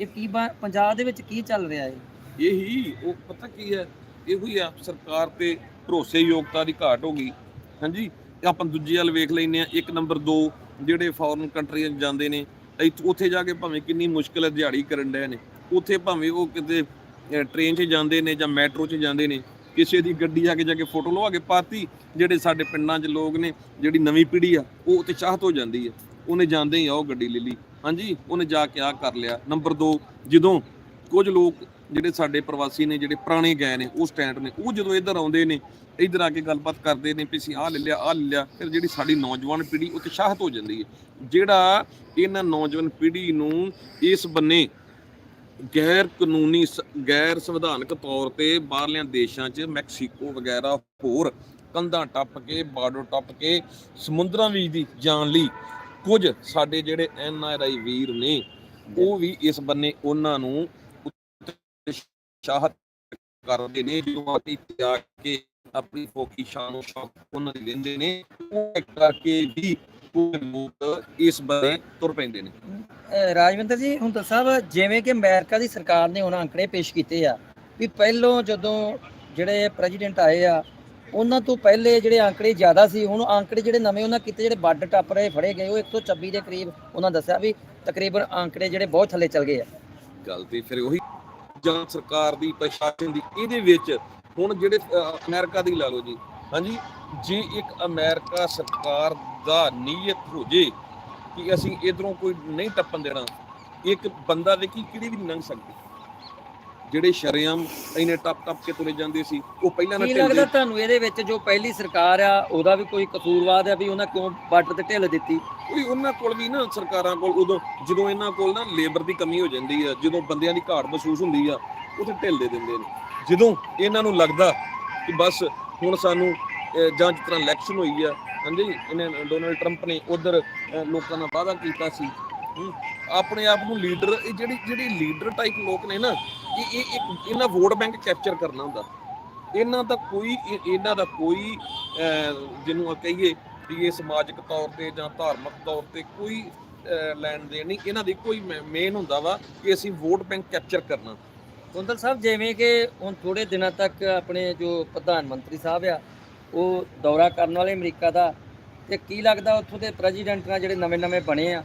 ਇਹ ਕੀ ਬਾ- ਪੰਜਾਬ ਦੇ ਵਿੱਚ ਕੀ ਚੱਲ ਰਿਹਾ ਹੈ ਇਹੀ ਉਹ ਪਤਾ ਕੀ ਹੈ ਇਹੋ ਹੀ ਆ ਸਰਕਾਰ ਤੇ ਭਰੋਸੇਯੋਗਤਾ ਦੀ ਘਾਟ ਹੋ ਗਈ। ਹਾਂਜੀ? ਆਪਾਂ ਦੂਜੀ ਵੱਲ ਵੇਖ ਲੈਨੇ ਆ ਇੱਕ ਨੰਬਰ 2 ਜਿਹੜੇ ਫੋਰਨ ਕੰਟਰੀਆਂ 'ਚ ਜਾਂਦੇ ਨੇ, ਇੱਥ- ਉੱਥੇ ਜਾ ਕੇ ਭਾਵੇਂ ਕਿੰਨੀ ਮੁਸ਼ਕਲ ਹੈ ਦਿਹਾੜੀ ਕਰਨ ਡਏ ਨੇ, ਉੱਥੇ ਭਾਵੇਂ ਉਹ ਕਿਤੇ ਟ੍ਰੇਨ 'ਚ ਜਾਂਦੇ ਨੇ ਜਾਂ ਮੈਟਰੋ 'ਚ ਜਾਂਦੇ ਨੇ, ਕਿਸੇ ਦੀ ਗੱਡੀ ਆ ਕੇ ਜਾ ਕੇ ਫੋਟੋ ਲਵਾ ਕੇ ਪਾਤੀ, ਜਿਹੜੇ ਸਾਡੇ ਪਿੰਡਾਂ 'ਚ ਲੋਕ ਨੇ, ਜਿਹੜੀ ਨਵੀਂ ਪੀੜ੍ਹੀ ਆ, ਉਹ ਤੇ ਚਾਹਤ ਹੋ ਜਾਂਦੀ ਹੈ ਉਹਨੇ ਜਾਂਦੇ ਹੀ ਆ ਉਹ ਗੱਡੀ ਲੈ ਲਈ। ਹਾਂਜੀ, ਉਹਨੇ ਜਾ ਕੇ ਆ ਕਰ ਲਿਆ। ਨੰਬਰ 2 ਜਦੋਂ ਕੁਝ ਲੋਕ ਜਿਹੜੇ ਸਾਡੇ ਪ੍ਰਵਾਸੀ ਨੇ, ਜਿਹੜੇ ਪੁਰਾਣੇ ਗਏ ਨੇ, ਉਹ ਸਟੈਂਡ ਨੇ, ਉਹ ਜਦੋਂ ਇੱਧਰ ਆਉਂਦੇ ਨੇ, ਇੱਧਰ ਆ ਕੇ ਗੱਲਬਾਤ ਕਰਦੇ ਨੇ ਵੀ ਅਸੀਂ ਆਹ ਲੈ ਲਿਆ, ਆਹ ਲੈ ਲਿਆ, ਫਿਰ ਜਿਹੜੀ ਸਾਡੀ ਨੌਜਵਾਨ ਪੀੜ੍ਹੀ ਉਹ ਉਤਸ਼ਾਹਤ ਹੋ ਜਾਂਦੀ ਹੈ। ਜਿਹੜਾ ਇਹਨਾਂ ਨੌਜਵਾਨ ਪੀੜ੍ਹੀ ਨੂੰ ਇਸ ਬੰਨੇ ਗੈਰ ਕਾਨੂੰਨੀ ਸ- ਗੈਰ ਸੰਵਿਧਾਨਕ ਤੌਰ ਤੇ ਬਾਹਰਲਿਆਂ ਦੇਸ਼ਾਂ 'ਚ ਮੈਕਸੀਕੋ ਵਗੈਰਾ ਹੋਰ ਕੰਧਾਂ ਟੱਪ ਕੇ, ਬਾਰਡਰ ਟੱਪ ਕੇ, ਸਮੁੰਦਰਾਂ ਵਿੱਚ ਦੀ ਜਾਣ ਲਈ ਕੁਝ ਸਾਡੇ ਜਿਹੜੇ ਐਨ ਆਰ ਆਈ ਵੀਰ ਨੇ, ਉਹ ਵੀ ਇਸ ਬੰਨੇ ਉਹਨਾਂ ਨੂੰ ਉਤਸ਼ਾਹਤ ਕਰਦੇ ਨੇ ਜੋ ਇੱਥੇ ਆ ਕੇ ਆਪਣੀ ਫੋਕੀ ਸ਼ਾਨ ਸ਼ੌਕ ਉਹਨਾਂ ਦੀ ਲੈਂਦੇ ਨੇ ਉਹ ਕਰਕੇ ਵੀ ਕੁਝ ਲੋਕ ਇਸ ਬਾਰੇ ਤੁਰ ਪੈਂਦੇ ਨੇ। ਰਾਜਵਿੰਦਰ ਜੀ ਹੁਣ ਤਾਂ ਸਾਹਿਬ ਜਿਵੇਂ ਕਿ ਅਮਰੀਕਾ ਦੀ ਸਰਕਾਰ ਨੇ ਹੁਣ ਅੰਕੜੇ ਪੇਸ਼ ਕੀਤੇ ਆ ਵੀ ਪਹਿਲੋਂ ਜਦੋਂ ਜਿਹੜੇ ਪ੍ਰੈਜ਼ੀਡੈਂਟ ਆਏ ਆ ਉਹਨਾਂ ਤੋਂ ਪਹਿਲੇ ਜਿਹੜੇ ਅੰਕੜੇ ਜ਼ਿਆਦਾ ਸੀ ਹੁਣ ਅੰਕੜੇ ਜਿਹੜੇ ਨਵੇਂ ਉਹਨਾਂ ਕੀਤੇ ਜਿਹੜੇ ਵੱਡ ਟੱਪ ਰਹੇ ਫੜੇ ਗਏ ਉਹ 126 ਦੇ ਕਰੀਬ ਉਹਨਾਂ ਦੱਸਿਆ ਵੀ ਤਕਰੀਬਨ ਅੰਕੜੇ ਜਿਹੜੇ ਬਹੁਤ ਥੱਲੇ ਚਲ ਗਏ ਆ। ਗੱਲ ਤੇ ਫਿਰ ਉਹੀ ਜਾਂ ਸਰਕਾਰ ਦੀ ਪ੍ਰਸ਼ਾਸਨ ਦੀ ਇਹਦੇ ਵਿੱਚ ਹੁਣ ਜਿਹੜੇ ਅਮਰੀਕਾ ਦੀ ਲਾ ਲਓ ਜੀ। ਹਾਂਜੀ ਜੇ ਇੱਕ ਅਮਰੀਕਾ ਸਰਕਾਰ ਦਾ ਨੀਅਤ ਹੋ ਜੇ ਕਿ ਅਸੀਂ ਇਧਰੋਂ ਕੋਈ ਨਹੀਂ ਟੱਪਣ ਦੇਣਾ ਇੱਕ ਬੰਦਾ ਦੇਖੀ ਕਿਹੜੀ ਵੀ ਲੰਘ ਸਕਦੀ। ਜਿਹੜੇ ਸ਼ਰਿਆਮ ਇਹਨੇ ਟੱਪ ਟੱਪ ਕੇ ਤੁਰੇ ਜਾਂਦੇ ਸੀ ਉਹ ਪਹਿਲਾਂ ਨਾ ਕੀ ਢਿੱਲਦੇ ਲੱਗਦਾ ਤੁਹਾਨੂੰ ਇਹਦੇ ਵਿੱਚ ਜੋ ਪਹਿਲੀ ਸਰਕਾਰ ਆ ਉਹਦਾ ਵੀ ਕੋਈ ਕਸੂਰਵਾਦ ਆ ਵੀ ਉਹਨਾਂ ਕਿਉਂ ਵੱਟ ਤੇ ਢਿੱਲ ਦਿੱਤੀ? ਕੋਈ ਉਹਨਾਂ ਕੋਲ ਵੀ ਨਾ ਸਰਕਾਰਾਂ ਕੋਲ ਉਦੋਂ ਜਦੋਂ ਇਹਨਾਂ ਕੋਲ ਨਾ ਲੇਬਰ ਦੀ ਕਮੀ ਹੋ ਜਾਂਦੀ ਆ ਜਦੋਂ ਬੰਦਿਆਂ ਦੀ ਘਾਟ ਮਹਿਸੂਸ ਹੁੰਦੀ ਆ ਉੱਥੇ ਢਿੱਲ ਦੇ ਦਿੰਦੇ ਨੇ। ਜਦੋਂ ਇਹਨਾਂ ਨੂੰ ਲੱਗਦਾ ਕਿ ਬਸ ਹੁਣ ਸਾਨੂੰ ਜਾਂ ਜਿਸ ਤਰ੍ਹਾਂ ਇਲੈਕਸ਼ਨ ਹੋਈ ਆ ਹਾਂਜੀ ਇਹਨੇ ਡੋਨਲਡ ਟਰੰਪ ਨੇ ਉਧਰ ਲੋਕਾਂ ਨਾਲ ਵਾਅਦਾ ਕੀਤਾ ਸੀ। ਆਪਣੇ ਆਪ ਨੂੰ ਲੀਡਰ ਇਹ ਜਿਹੜੀ ਜਿਹੜੀ ਲੀਡਰ ਟਾਈਪ ਲੋਕ ਨੇ ਨਾ ਇਹ ਇਹ ਇਹਨਾਂ ਵੋਟ ਬੈਂਕ ਕੈਪਚਰ ਕਰਨਾ ਹੁੰਦਾ। ਇਹਨਾਂ ਦਾ ਕੋਈ ਇਹਨਾਂ ਦਾ ਕੋਈ ਅਹ, ਜਿਹਨੂੰ ਆ ਕਹੀਏ ਵੀ ਇਹ ਸਮਾਜਿਕ ਤੌਰ ਤੇ ਜਾਂ ਧਾਰਮਿਕ ਤੌਰ ਤੇ ਕੋਈ ਲੈਣ ਦੇਣ ਨਹੀਂ ਇਹਨਾਂ ਦੀ ਕੋਈ ਮੇਨ ਹੁੰਦਾ ਵਾ ਕਿ ਅਸੀਂ ਵੋਟ ਬੈਂਕ ਕੈਪਚਰ ਕਰਨਾ। ਕੁੰਦਲ ਸਾਹਿਬ ਜਿਵੇਂ ਕਿ ਹੁਣ ਥੋੜੇ ਦਿਨਾਂ ਤੱਕ ਆਪਣੇ ਜੋ ਪ੍ਰਧਾਨ ਮੰਤਰੀ ਸਾਹਿਬ ਆ ਉਹ ਦੌਰਾ ਕਰਨ ਵਾਲੇ ਅਮਰੀਕਾ ਦਾ ਤੇ ਕੀ ਲੱਗਦਾ ਉੱਥੋਂ ਦੇ ਪ੍ਰੈਜ਼ੀਡੈਂਟ ਨਾਲ ਜਿਹੜੇ ਨਵੇਂ-ਨਵੇਂ ਬਣੇ ਆ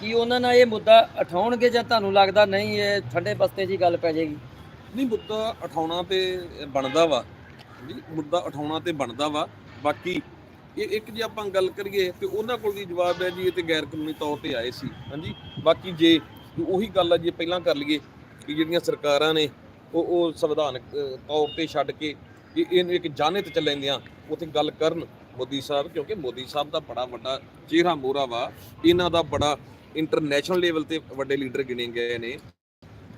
ਕੀ ਉਹਨਾਂ ਨਾਲ ਇਹ ਮੁੱਦਾ ਉਠਾਉਣਗੇ ਜਾਂ ਤੁਹਾਨੂੰ ਲੱਗਦਾ ਨਹੀਂ ਇਹ ਠੰਡੇ ਬਸਤੇ ਜੀ ਗੱਲ ਪੈ ਜਾਏਗੀ? ਨਹੀਂ ਮੁੱਦਾ ਉਠਾਉਣਾ ਤੇ ਬਣਦਾ ਵਾ। ਮੁੱਦਾ ਉਠਾਉਣਾ ਤੇ ਬਣਦਾ ਵਾ। ਬਾਕੀ ਇਹ ਇੱਕ ਜੇ ਆਪਾਂ ਗੱਲ ਕਰੀਏ ਤੇ ਉਹਨਾਂ ਕੋਲ ਵੀ ਜਵਾਬ ਹੈ ਜੀ, ਇਹ ਤੇ ਗੈਰ ਕਾਨੂੰਨੀ ਤੌਰ ਤੇ ਆਏ ਸੀ। ਹਾਂਜੀ, ਬਾਕੀ ਜੇ ਉਹੀ ਗੱਲ ਆ ਜੇ ਪਹਿਲਾਂ ਕਰ ਲਈਏ ਕਿ ਜਿਹੜੀਆਂ ਸਰਕਾਰਾਂ ਨੇ ਉਹ ਉਹ ਸੰਵਿਧਾਨਕ ਤੌਰ ਤੇ ਛੱਡ ਕੇ ਇਹ ਇਹਨੂੰ ਇੱਕ ਜਾਣੇ ਤੇ ਚੱਲੈਂਦੀਆਂ ਉੱਥੇ ਗੱਲ ਕਰਨ ਮੋਦੀ ਸਾਹਿਬ, ਕਿਉਂਕਿ ਮੋਦੀ ਸਾਹਿਬ ਦਾ ਬੜਾ ਵੱਡਾ ਚਿਹਰਾ ਮੋਰਾ ਵਾ। ਇਹਨਾਂ ਦਾ ਬੜਾ ਇੰਟਰਨੈਸ਼ਨਲ ਲੈਵਲ ਤੇ ਵੱਡੇ ਲੀਡਰ ਗਿਣੇ ਗਏ ਨੇ।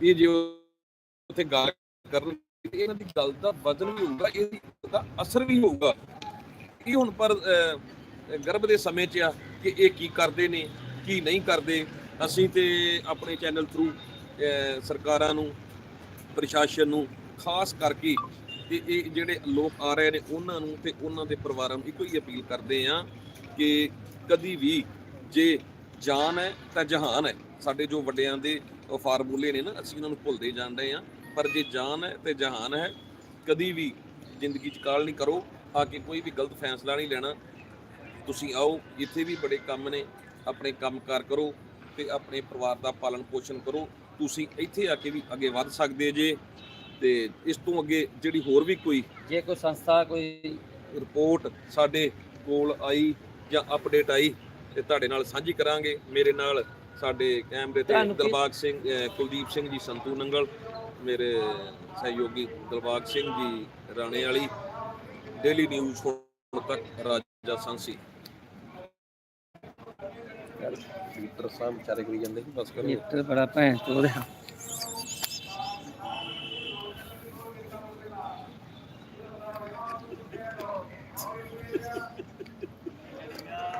ਇਹ ਜੇ ਉੱਥੇ ਗੱਲ ਕਰਨ, ਇਹਨਾਂ ਦੀ ਗੱਲ ਦਾ ਵਜ਼ਨ ਵੀ ਹੋਊਗਾ, ਇਹਦਾ ਅਸਰ ਵੀ ਹੋਊਗਾ। ਇਹ ਹੁਣ ਪਰ ਗਰਭ ਦੇ ਸਮੇਂ 'ਚ ਆ ਕਿ ਇਹ ਕੀ ਕਰਦੇ ਨੇ, ਕੀ ਨਹੀਂ ਕਰਦੇ? ਅਸੀਂ ਤੇ ਆਪਣੇ ਚੈਨਲ ਥਰੂ ਸਰਕਾਰਾਂ ਨੂੰ, ਪ੍ਰਸ਼ਾਸਨ ਨੂੰ, ਖਾਸ ਕਰਕੇ ਤੇ ਇਹ ਜਿਹੜੇ ਲੋਕ ਆ ਰਹੇ ਨੇ, ਉਹਨਾਂ ਨੂੰ ਤੇ ਉਹਨਾਂ ਦੇ ਪਰਿਵਾਰਾਂ ਨੂੰ ਇੱਕੋ ਹੀ ਅਪੀਲ ਕਰਦੇ ਆ ਕਿ ਕਦੀ ਵੀ ਜੇ ਜਾਨ ਹੈ ਤਾਂ ਜਹਾਨ ਹੈ। ਸਾਡੇ ਜੋ ਵੱਡਿਆਂ ਦੇ ਫਾਰਮੂਲੇ ਨੇ ਨਾ, ਅਸੀਂ ਉਹਨਾਂ ਨੂੰ ਭੁੱਲਦੇ ਜਾਂਦੇ ਆ ਪਰ ਜੇ ਜਾਨ ਹੈ ਤੇ ਜਹਾਨ ਹੈ, ਕਦੀ ਵੀ ਜ਼ਿੰਦਗੀ 'ਚ ਕਾਲ ਨਹੀਂ ਕਰੋ। ਆ ਕੇ ਕੋਈ ਵੀ ਗਲਤ ਫੈਸਲਾ ਨਹੀਂ ਲੈਣਾ। ਤੁਸੀਂ ਆਓ ਇੱਥੇ ਵੀ ਬੜੇ ਕੰਮ ਨੇ ਆਪਣੇ ਕੰਮਕਾਰ ਕਰੋ ਤੇ ਆਪਣੇ ਪਰਿਵਾਰ ਦਾ ਪਾਲਣ ਪੋਸ਼ਣ ਕਰੋ। ਤੁਸੀਂ ਇੱਥੇ ਆ ਕੇ ਵੀ ਅੱਗੇ ਵੱਧ ਸਕਦੇ ਜੇ ਤੇ ਇਸ ਤੋਂ ਅੱਗੇ ਜਿਹੜੀ ਹੋਰ ਵੀ ਕੋਈ ਜੇ ਕੋਈ ਸੰਸਥਾ ਕੋਈ ਰਿਪੋਰਟ ਸਾਡੇ ਕੋਲ ਆਈ ਜਾਂ ਅਪਡੇਟ ਆਈ ਤੇ ਤੁਹਾਡੇ ਨਾਲ ਸਾਂਝੀ ਕਰਾਂਗੇ। ਮੇਰੇ ਨਾਲ ਸਾਡੇ ਕੈਮਰੇ ਤੇ ਦਿਲਬਾਗ ਸਿੰਘ ਕੁਲਦੀਪ ਸਿੰਘ ਜੀ ਸੰਤੂ ਨੰਗਲ ਮੇਰੇ ਸਹਿਯੋਗੀ ਦਿਲਬਾਗ ਸਿੰਘ ਜੀ ਰਾਣੇ ਵਾਲੀ ਡੇਲੀ ਨਿਊਜ਼ ਹੁਣ ਤੱਕ ਰਾਜਾ ਸਾਂਸੀ ਲੀਡਰ ਸਾਹਿਬ ਵਿਚਾਰੇ ਕਰੀ ਜਾਂਦੇ ਸੀ ਬਸ ਕਰੋ ਲੀਟਰ ਬੜਾ ਭੈਣ ਚੋਦ ਆ।